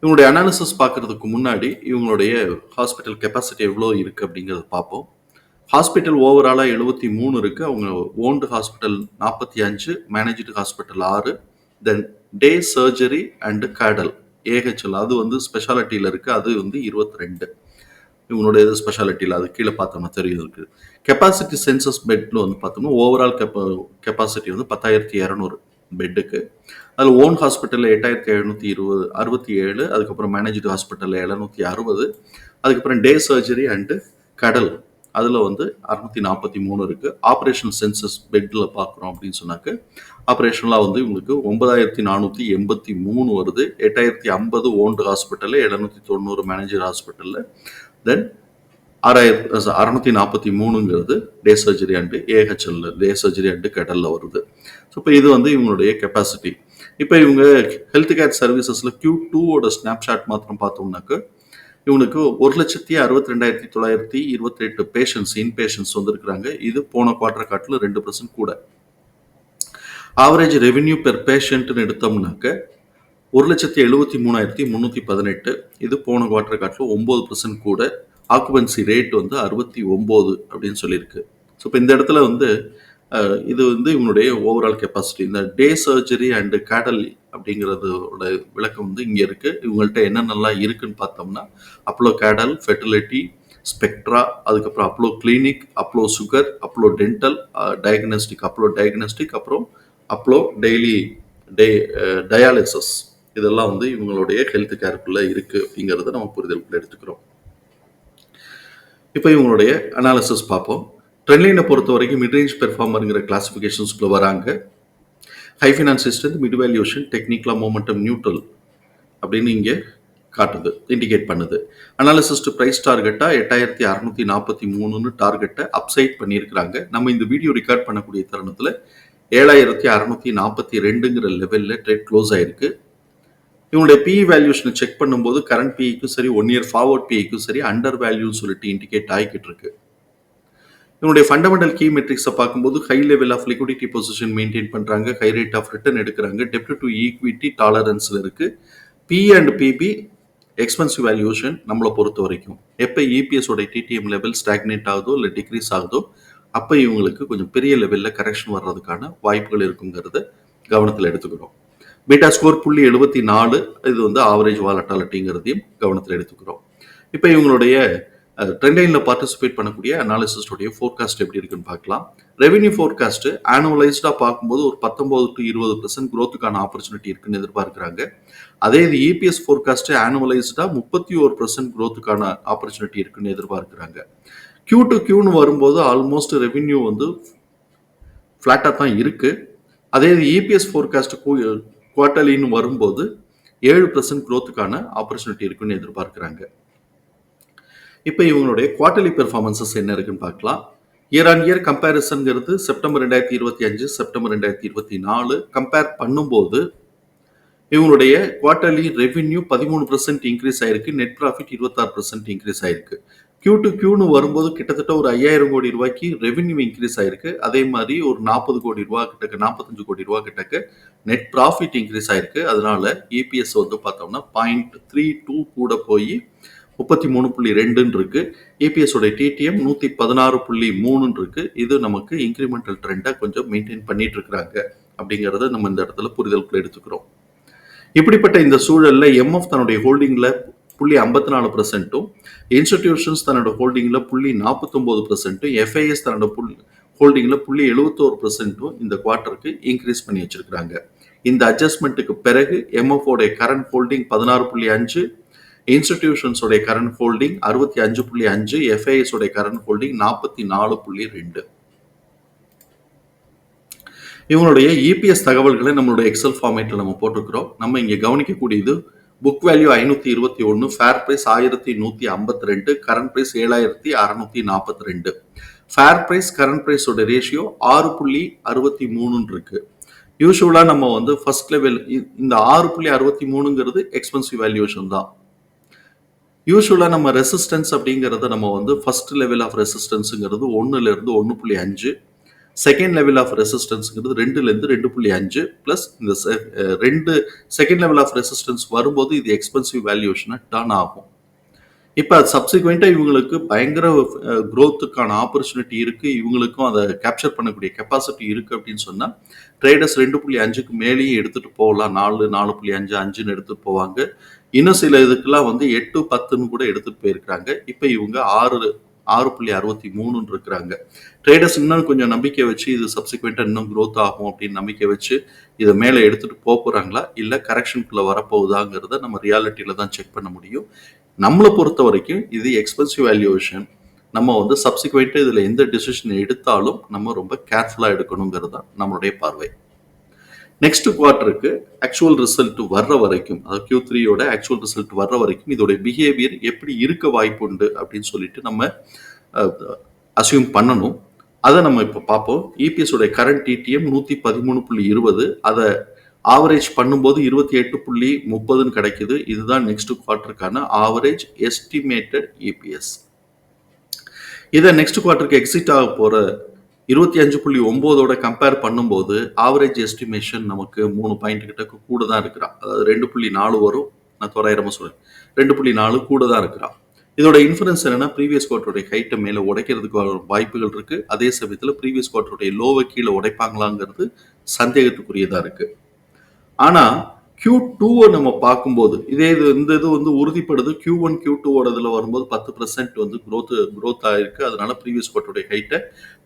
இவங்களுடைய அனாலிசிஸ் பார்க்கறதுக்கு முன்னாடி இவங்களுடைய ஹாஸ்பிட்டல் கெப்பாசிட்டி எவ்வளோ இருக்குது அப்படிங்கிறத பார்ப்போம். ஹாஸ்பிட்டல் ஓவராலாக எழுபத்தி மூணு இருக்குது அவங்க ஓன்டு ஹாஸ்பிட்டல் நாற்பத்தி அஞ்சு மேனேஜ்டு ஹாஸ்பிட்டல் ஆறு then day surgery and cradle AHL அது வந்து ஸ்பெஷாலிட்டியில் இருக்குது அது வந்து இருபத்தி ரெண்டு. இவங்களுடைய இது ஸ்பெஷாலிட்டியில் அது கீழே பார்த்தோம்னா தெரியும் இருக்குது கெப்பாசிட்டி சென்சஸ் பெட்டில் வந்து பார்த்தோம்னா ஓவரால் கெப்பா கெப்பாசிட்டி வந்து பத்தாயிரத்தி இரநூறு. பெட்டுக்கு. அதில் ஓன் ஹாஸ்பிட்டலில் எட்டாயிரத்தி எழுநூற்றி இருபது அறுபத்தி ஏழு அதுக்கப்புறம் மேனேஜ்டு ஹாஸ்பிட்டலில் எழுநூற்றி அறுபது அதுக்கப்புறம் டே சர்ஜரி அண்டு கடல். அதில் வந்து அறுநூத்தி நாற்பத்தி மூணு இருக்குது ஆப்ரேஷன் சென்சஸ் பெட்டில் பார்க்குறோம் அப்படின்னு சொன்னாக்க ஆப்ரேஷனலாக வந்து இவங்களுக்கு ஒன்பதாயிரத்தி நானூற்றி எண்பத்தி மூணு வருது. எட்டாயிரத்தி ஐம்பது ஓன்டு ஹாஸ்பிட்டலில் எழுநூற்றி தொண்ணூறு மேனேஜர் ஹாஸ்பிட்டலில் தென் ஆறாயிரத்தி அறுநூத்தி நாற்பத்தி மூணுங்கிறது day surgery and AHL day surgery and கெடலில் வருது. ஸோ இப்போ இது வந்து இவங்களுடைய கெப்பாசிட்டி இப்போ இவங்க ஹெல்த் கேர் சர்வீசஸில் கியூ டூவோட ஸ்னாப்ஷாட் மாத்திரம் பார்த்தோம்னாக்க இவனுக்கு ஒரு லட்சத்தி அறுபத்தி ரெண்டாயிரத்தி தொள்ளாயிரத்தி இருபத்தி எட்டு பேஷண்ட்ஸ் இன் பேஷண்ட்ஸ் வந்திருக்கிறாங்க. இது போன குவார்டர் காட்டில் ரெண்டு பர்சன்ட் கூட. ஆவரேஜ் ரெவென்யூ பெர் பேஷண்ட்னு எடுத்தோம்னாக்க ஒரு லட்சத்தி எழுபத்தி மூணாயிரத்தி முந்நூற்றி பதினெட்டு. இது போன குவார்டர் காட்டில் ஒம்பது பர்சன்ட் கூட. ஆக்குபென்சி ரேட் வந்து அறுபத்தி ஒம்பது அப்படின்னு சொல்லியிருக்கு. ஸோ இப்போ இந்த இடத்துல வந்து இது வந்து இவங்களுடைய ஓவரால் கெப்பாசிட்டி இந்த டே சர்ஜரி அண்டு கேடல் அப்படிங்கிறதோட விளக்கம் வந்து இங்கே இருக்குது இவங்கள்ட்ட என்னென்னலாம் இருக்குன்னு பார்த்தோம்னா அப்ளோ கேடல் ஃபெர்டிலிட்டி ஸ்பெக்ட்ரா அதுக்கப்புறம் Apollo clinic Apollo sugar Apollo dental diagnostic Apollo diagnostic அப்புறம் அப்ளோ டெய்லி டே டயாலிசஸ் இதெல்லாம் வந்து இவங்களுடைய ஹெல்த் கேருக்குள்ளே இருக்குது அப்படிங்கிறத நம்ம புரிதலுக்குள்ள எடுத்துக்கிறோம். இப்போ இவங்களுடைய அனாலிசிஸ் பார்ப்போம். ட்ரெண்ட்லைனை பொறுத்த வரைக்கும் மிட்ரேஞ்ச் பெர்ஃபார்மருங்கிற கிளாஸிஃபிகேஷன்ஸ்குள்ளே வராங்க. ஹை ஃபினான்சிஸ்டர் மிட் வேல்யூஷன் டெக்னிக்கலாக மோமெண்டம் நியூட்ரல் அப்படின்னு இங்கே காட்டுது இண்டிகேட் பண்ணுது. அனாலிசிஸ்ட் ப்ரைஸ் டார்கெட்டாக எட்டாயிரத்தி அறநூற்றி நாற்பத்தி மூணுன்னு டார்கெட்டை அப்சைட் பண்ணியிருக்கிறாங்க. நம்ம இந்த வீடியோ ரெக்கார்ட் பண்ணக்கூடிய தருணத்தில் ஏழாயிரத்தி அறநூற்றி நாற்பத்தி ரெண்டுங்கிற லெவலில் ட்ரேட் க்ளோஸ் ஆயிருக்கு. இவனுடைய பிஇ வேல்யூஷனை செக் பண்ணும்போது கரண்ட் பிஇக்கும் சரி ஒன் இயர் ஃபார்வர்ட் பிஇக்கும் சரி அண்டர் வேல்யூன்னு சொல்லிட்டு இண்டிகேட் ஆகிக்கிட்டு இருக்கு. இவனுடைய ஃபண்டமெண்டல் கீ மெட்ரிக்ஸை பார்க்கும்போது high level of liquidity position maintain பண்ணுறாங்க ஹை ரேட் ஆஃப் ரிட்டர்ன் எடுக்கிறாங்க டெப்ட் டு ஈக்விட்டி டாலரன்ஸில் இருக்கு. P and PB expensive valuation நம்மளை பொறுத்த வரைக்கும். எப்போ இபிஎஸ் உடைய டிடிஎம் லெவல் ஸ்டாக்னேட் ஆகுதோ இல்லை டிக்ரீஸ் ஆகுதோ அப்போ இவங்களுக்கு கொஞ்சம் பெரிய லெவலில் கரெக்ஷன் வர்றதுக்கான வாய்ப்புகள் இருக்குங்கிறத கவனத்தில் எடுத்துக்கிறோம் பீட்டா ஸ்கோர் புள்ளி எழுபத்தி நாலு இது வந்து ஆவரேஜ் வாலட்டாலிட்டிங்கிறதையும் கவனத்தில் எடுத்துக்கிறோம். இப்போ இவங்களுடைய ட்ரெண்ட்லைனில் பார்ட்டிசிபேட் பண்ணக்கூடிய அனாலிசிஸ்டோடைய ஃபோர்காஸ்ட் எப்படி இருக்குன்னு பார்க்கலாம். ரெவென்யூ ஃபோர்காஸ்ட்டு ஆனுவலைஸ்டாக பார்க்கும்போது ஒரு பத்தொம்போது டு இருபது பர்சன்ட் க்ரோத்துக்கான ஆப்பர்ச்சுனிட்டி இருக்குன்னு எதிர்பார்க்குறாங்க. அதே இது இபிஎஸ் ஃபோர்காஸ்ட்டு ஆனுவலைஸ்டாக முப்பத்தி ஒரு பர்சன்ட் க்ரோத்துக்கான ஆப்பர்ச்சுனிட்டி இருக்குன்னு எதிர்பார்க்குறாங்க. கியூ டு கியூன்னு வரும்போது ஆல்மோஸ்ட் ரெவென்யூ வந்து ஃப்ளாட்டாக தான் இருக்குது அதே இது இபிஎஸ் ஃபோர்காஸ்ட்டு குவார்டர்லின்னு வரும்போது ஏழு பர்சன்ட் க்ரோத்துக்கான ஆப்பர்ச்சுனிட்டி இருக்குன்னு எதிர்பார்க்குறாங்க. இப்போ இவங்களுடைய குவார்டர்லி பெர்ஃபார்மன்சஸ் என்ன இருக்குன்னு பார்க்கலாம். இயர் ஆன் இயர் கம்பேரிசன்ங்கிறது செப்டம்பர் ரெண்டாயிரத்தி இருபத்தி அஞ்சு செப்டம்பர் ரெண்டாயிரத்தி இருபத்தி நாலு கம்பேர் பண்ணும்போது இவங்களுடைய குவார்டர்லி ரெவென்யூ பதிமூணு பர்சன்ட் இன்க்ரீஸ் ஆயிருக்கு நெட் ப்ராஃபிட் இருபத்தாறு பர்சன்ட் இன்க்ரீஸ் ஆயிருக்கு. கியூ டு கியூன்னு வரும்போது கிட்டத்தட்ட ஒரு ஐயாயிரம் கோடி ரூபாய்க்கு ரெவென்யூ இன்க்ரீஸ் ஆயிருக்கு. அதே மாதிரி ஒரு நாற்பது கோடி ரூபா கிட்டக்க நாற்பத்தஞ்சு கோடி ரூபா கிட்டக்க நெட் ப்ராஃபிட் இன்க்ரீஸ் ஆயிருக்கு. அதனால இபிஎஸ் வந்து பார்த்தோம்னா பாயிண்ட் த்ரீ டூ கூட போய் முப்பத்தி மூணு புள்ளி ரெண்டுன்னு இருக்கு. EPS உடைய டிடிஎம் நூற்றி பதினாறு புள்ளி மூணுன்னு இருக்கு. இது நமக்கு இன்க்ரிமெண்டல் ட்ரெண்டாக கொஞ்சம் மெயின்டைன் பண்ணிட்டு இருக்கிறாங்க அப்படிங்கிறத நம்ம இந்த இடத்துல புரிதலுக்குள்ள எடுத்துக்கிறோம். இப்படிப்பட்ட இந்த சூழல்ல எம்எஃப் தன்னுடைய ஹோல்டிங்ல புள்ளி ஐம்பத்தி நாலு பர்சன்ட்டும் இன்ஸ்டிடியூஷன்ஸ் தன்னோட ஹோல்டிங்ல புள்ளி நாற்பத்தொம்போது பர்சன்ட்டும் எஃப்ஐஎஸ் தன்னோட புள்ளி ஹோல்டிங்ல புள்ளி எழுபத்தோரு பர்சன்ட்டும் இந்த குவார்ட்டருக்கு இன்க்ரீஸ் பண்ணி வச்சிருக்கிறாங்க. இந்த அட்ஜஸ்ட்மெண்ட்டுக்கு பிறகு எம்எஃப்ஓடைய கரண்ட் ஹோல்டிங் பதினாறு புள்ளி அஞ்சு இன்ஸ்டிடியூஷன்ஸோடைய கரண்ட் ஹோல்டிங் அறுபத்தி அஞ்சு புள்ளி அஞ்சு எஃப்ஐஎஸ் உடைய கரண்ட் ஹோல்டிங் நாற்பத்தி நாலு புள்ளி ரெண்டு. இவங்களுடைய இபிஎஸ் தகவல்களை நம்மளுடைய எக்ஸல் ஃபார்மேட்டில் நம்ம போட்டிருக்கிறோம். நம்ம இங்கே கவனிக்கக்கூடியது புக் வேல்யூ ஐநூற்றி இருபத்தி ஒன்று ஃபேர் ப்ரைஸ் ஆயிரத்தி நூற்றி ஐம்பத்தி ரெண்டு கரண்ட் ப்ரைஸ் ஏழாயிரத்தி அறநூற்றி நாற்பத்தி ரெண்டு. ஃபேர் ப்ரைஸ் கரண்ட் ப்ரைஸோட ரேஷியோ ஆறு புள்ளி அறுபத்தி மூணுன்னு இருக்கு. யூஸ்வலாக நம்ம வந்து ஃபர்ஸ்ட் லெவல் இந்த ஆறு புள்ளி அறுபத்தி மூணுங்கிறது எக்ஸ்பென்சிவ் வேல்யூஷன் தான். யூஸ்வலாக நம்ம ரெசிஸ்டன்ஸ் அப்படிங்கிறத நம்ம வந்து ஃபர்ஸ்ட் லெவல் ஆஃப் ரெசிஸ்டன்ஸுங்கிறது ஒன்றுலேருந்து ஒன்று புள்ளி அஞ்சு செகண்ட் லெவல் ஆஃப் ரெசிஸ்டன்ஸுங்கிறது ரெண்டுலேருந்து ரெண்டு புள்ளி அஞ்சு ப்ளஸ் இந்த ரெண்டு செகண்ட் லெவல் ஆஃப் ரெசிஸ்டன்ஸ் வரும்போது இது எக்ஸ்பென்சிவ் வேல்யூஷனாக டர்ன் ஆகும். இப்போ சப்சிக்வெண்ட்டாக இவங்களுக்கு பயங்கர க்ரோத்துக்கான ஆப்பர்ச்சுனிட்டி இருக்குது இவங்களுக்கும் அதை கேப்சர் பண்ணக்கூடிய கெப்பாசிட்டி இருக்குது அப்படின்னு சொன்னால் ட்ரேடர்ஸ் ரெண்டு புள்ளி அஞ்சுக்கு மேலேயும் எடுத்துகிட்டு போகலாம். நாலு நாலு புள்ளி அஞ்சு அஞ்சுன்னு எடுத்துகிட்டு போவாங்க. இன்னும் சில இதுக்கெல்லாம் வந்து எட்டு பத்துன்னு கூட எடுத்துகிட்டு போயிருக்கிறாங்க. இப்போ இவங்க ஆறு ஆறு புள்ளி அறுபத்தி மூணுன்னு இருக்கிறாங்க. ட்ரேடர்ஸ் இன்னும் கொஞ்சம் நம்பிக்கை வச்சு இது சப்சிக்வெண்ட்டாக இன்னும் க்ரோத் ஆகும் அப்படின்னு நம்பிக்கை வச்சு இதை மேலே எடுத்துகிட்டு போக போகிறாங்களா இல்லை கரெக்ஷனுக்குள்ளே வரப்போகுதாங்கிறத நம்ம ரியாலிட்டியில் தான் செக் பண்ண முடியும். நம்மளை பொறுத்த வரைக்கும் இது எக்ஸ்பென்சிவ் வேல்யூவேஷன் நம்ம வந்து சப்சிக்வெண்ட்டு இதில் எந்த டிசிஷன் எடுத்தாலும் நம்ம ரொம்ப கேர்ஃபுல்லாக எடுக்கணுங்கிறது தான் நம்மளுடைய பார்வை. நெக்ஸ்ட் குவார்ட்டருக்கு ஆக்சுவல் ரிசல்ட் வர்ற வரைக்கும் அதாவது கியூ த்ரீயோட ஆக்சுவல் ரிசல்ட் வர்ற வரைக்கும் இதோடைய பிஹேவியர் எப்படி இருக்க வாய்ப்பு உண்டு அப்படின்னு சொல்லிட்டு நம்ம அசியூம் பண்ணணும். அதை நம்ம இப்போ பார்ப்போம். EPS உடைய கரண்ட் டிடிஎம் நூற்றி பதிமூணு புள்ளி இருபது அதை ஆவரேஜ் பண்ணும்போது இருபத்தி எட்டு புள்ளி முப்பதுன்னு கிடைக்குது. இதுதான் நெக்ஸ்ட் குவார்ட்டருக்கான ஆவரேஜ் எஸ்டிமேட்டட் இபிஎஸ் இதை நெக்ஸ்ட் குவார்ட்டருக்கு எக்ஸிட் ஆக போகிற இருபத்தி அஞ்சு புள்ளி ஒம்போதோட கம்பேர் பண்ணும்போது ஆவரேஜ் எஸ்டிமேஷன் நமக்கு மூணு பாயிண்ட் கிட்ட கூட தான் இருக்கிறான். அதாவது ரெண்டு புள்ளி நாலு வரும். நான் தோராயிரமா சொல்றேன். ரெண்டு புள்ளி நாலு கூட தான் இருக்கிறான். இதோட இன்ஃபுரன்ஸ் என்னன்னா ப்ரீவியஸ் குவார்டருடைய ஹைட்டை மேலே உடைக்கிறதுக்கு வாய்ப்புகள் இருக்கு. அதே சமயத்தில் ப்ரீவியஸ் குவார்டருடைய லோவை கீழே உடைப்பாங்களாங்கிறது சந்தேகத்துக்குரியதாக இருக்கு. ஆனால் கியூ டூவை நம்ம பார்க்கும்போது இதே இது இந்த இது வந்து உறுதிப்படுது. கியூ ஒன் கியூ டூவோட இதில் வரும்போது பத்து பர்சன்ட் வந்து க்ரோத்து க்ரோத் ஆகிருக்கு அதனால ப்ரீவியஸ் குவார்ட்டருடைய ஹைட்டை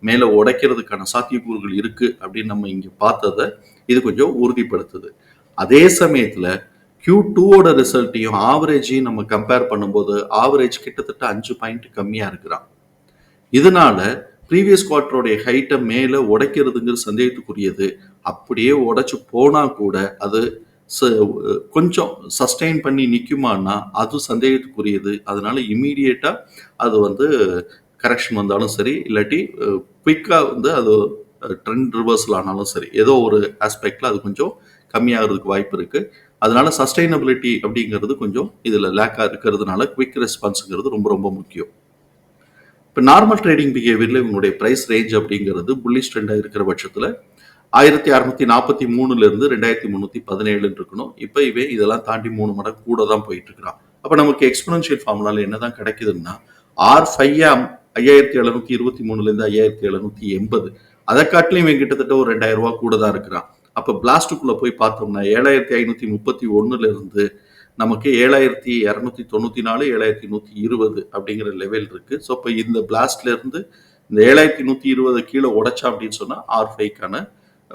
மேலே உடைக்கிறதுக்கான சாத்தியக்கூறுகள் இருக்குது அப்படின்னு நம்ம இங்கே பார்த்ததை இது கொஞ்சம் உறுதிப்படுத்துது. அதே சமயத்தில் கியூ டூவோட ரிசல்ட்டையும் ஆவரேஜையும் நம்ம கம்பேர் பண்ணும்போது ஆவரேஜ் கிட்டத்தட்ட அஞ்சு பாயிண்ட் கம்மியாக இருக்கிறான். இதனால ப்ரீவியஸ் குவார்ட்டருடைய ஹைட்டை மேலே உடைக்கிறதுங்கிற சந்தேகத்துக்குரியது. அப்படியே உடைச்சு போனால் கூட அது கொஞ்சம் சஸ்டெயின் பண்ணி நிற்குமான்னா அது சந்தேகத்துக்குரியது. அதனால இமீடியட்டாக அது வந்து கரெக்ஷன் வந்தாலும் சரி இல்லாட்டி குயிக்காக வந்து அது ட்ரெண்ட் ரிவர்சல் ஆனாலும் சரி ஏதோ ஒரு ஆஸ்பெக்டில் அது கொஞ்சம் கம்மியாகிறதுக்கு வாய்ப்பு இருக்குது அதனால சஸ்டைனபிலிட்டி அப்படிங்கிறது கொஞ்சம் இதில் லேக்காக இருக்கிறதுனால குவிக் ரெஸ்பான்ஸுங்கிறது ரொம்ப ரொம்ப முக்கியம். இப்போ நார்மல் ட்ரேடிங் பிஹேவியரில் இவங்களுடைய ப்ரைஸ் ரேஞ்ச் அப்படிங்கிறது புள்ளி ஸ்ட்ரெண்டாக இருக்கிற பட்சத்தில் ஆயிரத்தி அறுநூத்தி நாற்பத்தி மூணுலேருந்து ரெண்டாயிரத்தி முந்நூற்றி பதினேழுன்னு இருக்கணும் இப்போ இவன் இதெல்லாம் தாண்டி மூணு மடங்கு கூட தான் போயிட்டு இருக்கிறான் அப்போ நமக்கு எக்ஸ்பனன்ஷியல் ஃபார்முலால என்ன தான் கிடைக்குதுன்னா ஆர் ஃபைவ் ஐயாயிரத்தி எழுநூத்தி இருபத்தி மூணுலேருந்து ஐயாயிரத்தி எழுநூத்தி எண்பது. அதை காட்டிலும் இவன் கிட்டத்தட்ட ஒரு ரெண்டாயிரம் ரூபாய் கூட தான் இருக்கிறான். அப்போ பிளாஸ்டுக்குள்ளே போய் பார்த்தோம்னா ஏழாயிரத்தி ஐநூற்றி முப்பத்தி ஒன்றுலேருந்து நமக்கு ஏழாயிரத்தி இரநூத்தி தொண்ணூற்றி நாலு ஏழாயிரத்தி நூற்றி இருபது அப்படிங்கிற லெவல் இருக்கு. ஸோ இப்போ இந்த பிளாஸ்ட்ல இருந்து இந்த ஏழாயிரத்தி நூற்றி இருபது கீழே உடைச்சா அப்படின்னு சொன்னால் ஆர் ஃபைவ்க்கான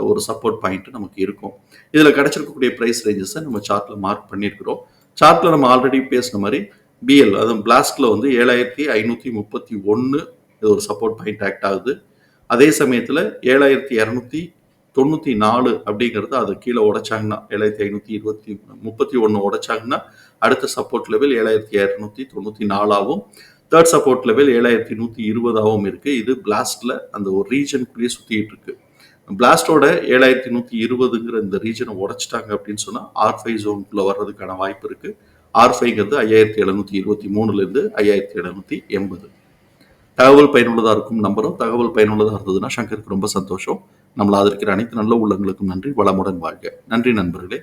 ஒரு சப்போர்ட் பாயிண்ட் நமக்கு இருக்கும். இதில் கிடைச்சிருக்கக்கூடிய ப்ரைஸ் ரேஞ்சஸை நம்ம சார்ட்டில் மார்க் பண்ணியிருக்கிறோம். சார்ட்டில் நம்ம ஆல்ரெடி பேசின மாதிரி பிஎல் அதுவும் பிளாஸ்டில் வந்து ஏழாயிரத்தி ஐநூற்றி முப்பத்தி ஒன்று இது ஒரு சப்போர்ட் பாயிண்ட் ஆக்ட் ஆகுது. அதே சமயத்தில் ஏழாயிரத்தி இரநூத்தி தொண்ணூற்றி நாலு அப்படிங்கிறது அது கீழே உடைச்சாங்கன்னா ஏழாயிரத்தி ஐநூற்றி இருபத்தி முப்பத்தி ஒன்று உடைச்சாங்கன்னா அடுத்த சப்போர்ட் லெவல் ஏழாயிரத்தி இரநூத்தி தொண்ணூற்றி நாலாவும் தேர்ட் சப்போர்ட் லெவல் ஏழாயிரத்தி நூற்றி இருபதாகவும் இருக்குது இது பிளாஸ்டில் அந்த ஒரு ரீஜனுக்குள்ளேயே சுற்றிட்டு இருக்குது பிளாஸ்டோட ஏழாயிரத்தி நூற்றி இருபதுங்கிற இந்த ரீஜனை உடைச்சிட்டாங்க அப்படின்னு சொன்னால் ஆர் ஃபைவ் ஜோனுக்குள்ளே வர்றதுக்கான வாய்ப்பு இருக்குது ஆர் ஃபைங்கிறது ஐயாயிரத்தி எழுநூற்றி இருபத்தி மூணுலேருந்து ஐயாயிரத்தி எழுநூற்றி எண்பது. தகவல் பயனுள்ளதாக இருக்கும் நம்பரும் தகவல் பயனுள்ளதாக இருந்ததுன்னா சங்கருக்கு ரொம்ப சந்தோஷம். நம்மளை ஆதரிக்கிற அனைத்து நல்ல உள்ளங்களுக்கும் நன்றி வளமுடன் வாழ்க. நன்றி நண்பர்களே.